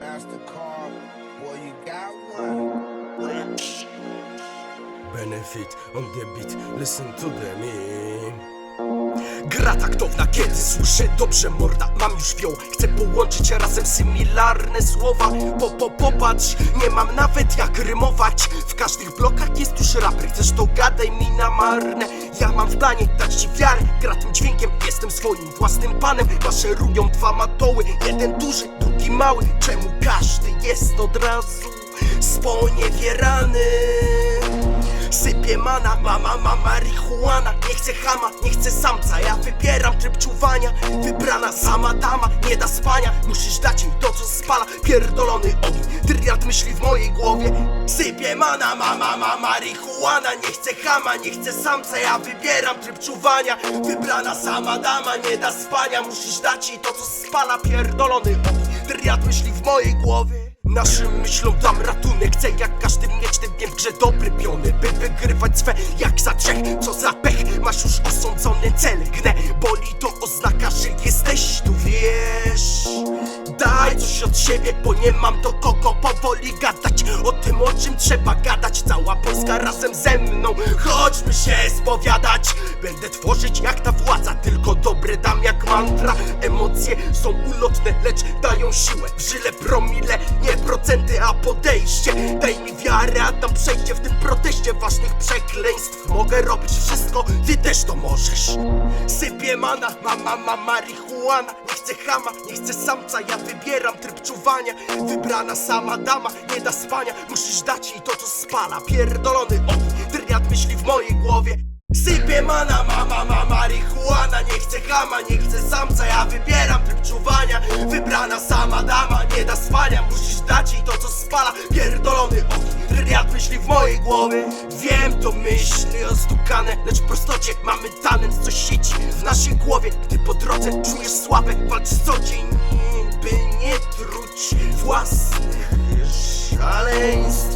MasterCard, boy, you got one. Benefit on the beat, listen to the meme eh? Gra taktowna, kiedy słyszę dobrze morda Mam już wioł, chcę połączyć razem symilarne słowa Po, po, popatrz, nie mam nawet jak rymować. W każdych blokach jest już raper, chcesz to gadaj mi na marne. Ja mam w planie dać ci wiarę, gra tym dźwiękiem Jestem swoim własnym panem, maszerują dwa matoły Jeden duży, drugi mały. Czemu każdy jest od razu sponiewierany? Sypie mana, mama, ma marihuana. Nie chcę chama, nie chcę samca. Ja wybieram tryb czuwania. Wybrana sama dama, nie da spania. Musisz dać jej to, co spala. Pierdolony ogień, triad myśli w mojej głowie. Sypie mana, mama, ma marihuana. Nie chcę chama, nie chcę samca. Ja wybieram tryb czuwania. Wybrana sama dama, nie da spania. Musisz dać jej to, co spala. Pierdolony ogień, triad myśli w mojej głowie Naszym myślom dam ratunek Chcę jak każdy mieć ten dniem w grze dobre piony By wygrywać swe jak za trzech. Co za pech, masz już osądzony cel Gnę, boli to oznaka, że jesteś tu Wiesz, daj coś od siebie Bo nie mam do kogo powoli gadać. O tym o czym trzeba gadać Cała Polska razem ze mną. Chodźmy się spowiadać. Będę tworzyć jak ta władza Tylko dobre dam jak mantra. Emocje są ulotne, lecz dają siłę. W żyle promile, nie procenty, a podejście Daj mi wiarę, a tam przejdzie w tym proteście Ważnych przekleństw. Mogę robić wszystko, ty też to możesz. Sypie mana, mama, ma marihuana. Nie chcę chama, nie chcę samca Ja wybieram tryb czuwania. Wybrana sama dama, nie da spania. Musisz dać jej to, co spala. Pierdolony ogień, myśli w mojej głowie. Sypie mana, mama, Chama, nie chcę samca Ja wybieram tryb czuwania. Wybrana sama dama, nie da spania Musisz dać jej to, co spala. Pierdolony triad myśli w mojej głowie. Wiem, to myśli ostukane Lecz w prostocie mamy talent, co siedzi w naszej głowie. Gdy po drodze czujesz słabę Walcz co dzień, by nie truć własnych szaleństw